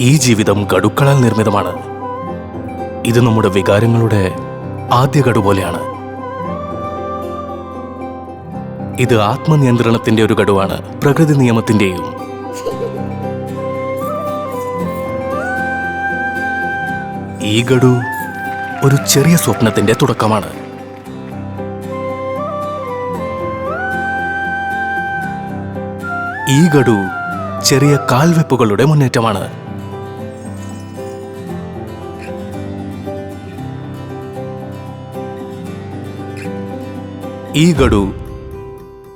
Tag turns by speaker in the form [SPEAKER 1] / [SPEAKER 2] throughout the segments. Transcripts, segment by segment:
[SPEAKER 1] ഈ ജീവിതം ഗഡുക്കളാൽ നിർമ്മിതമാണ്. ഇത് നമ്മുടെ വികാരങ്ങളുടെ ആദ്യ ഗഡു പോലെയാണ്. ഇത് ആത്മനിയന്ത്രണത്തിന്റെ ഒരു ഗഡുവാണ് പ്രകൃതി നിയമത്തിന്റെയും ഈ ഗഡു ഒരു ചെറിയ സ്വപ്നത്തിന്റെ തുടക്കമാണ്. ഈ ഗഡു ചെറിയ കാൽവെപ്പുകളുടെ മുന്നേറ്റമാണ്. ഈ ഗഡു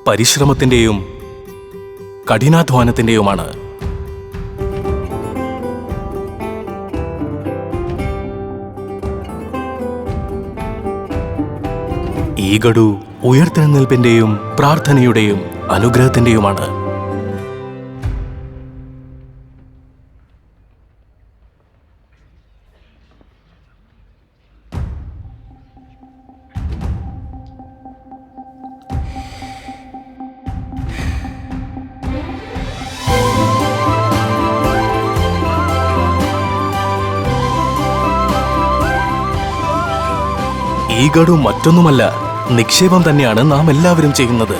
[SPEAKER 1] പരിശ്രമത്തിന്റെയും കഠിനാധ്വാനത്തിന്റെയുമാണ് ഈ ഗഡു ഉയർത്തെഴുന്നേൽപ്പിന്റെയും പ്രാർത്ഥനയുടെയും അനുഗ്രഹത്തിന്റെയുമാണ്. ഈ ഗഡു മറ്റൊന്നുമല്ല നിക്ഷേപം തന്നെയാണ് നാം എല്ലാവരും ചെയ്യുന്നത്.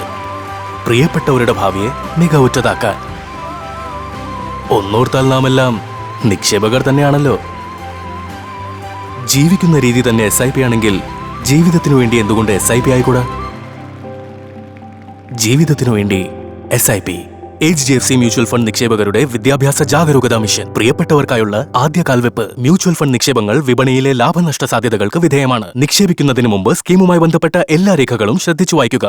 [SPEAKER 1] പ്രിയപ്പെട്ടവരുടെ ഭാവിയെ മികവുറ്റതാക്കാൻ. ഒന്നോർത്താൽ നാം എല്ലാം നിക്ഷേപകർ തന്നെയാണല്ലോ. ജീവിക്കുന്ന രീതി തന്നെ എസ് ഐ പി ആണെങ്കിൽ ജീവിതത്തിനു വേണ്ടി എന്തുകൊണ്ട് എസ് ഐ പി ആയിക്കൂടാ? ജീവിതത്തിനു വേണ്ടി S I P H D F C mutual fund നിക്ഷേപകരുടെ വിദ്യാഭ്യാസ ജാഗരൂകതാ മിഷൻ. പ്രിയപ്പെട്ടവർക്കായുള്ള ആദ്യ കാൽവെപ്പ് മ്യൂച്വൽ ഫണ്ട് നിക്ഷേപങ്ങൾ വിപണിയിലെ ലാഭനഷ്ട സാധ്യതകൾക്ക് വിധേയമാണ്. നിക്ഷേപിക്കുന്നതിന് മുമ്പ് സ്കീമുമായി ബന്ധപ്പെട്ട എല്ലാ രേഖകളും ശ്രദ്ധിച്ചു വായിക്കുക.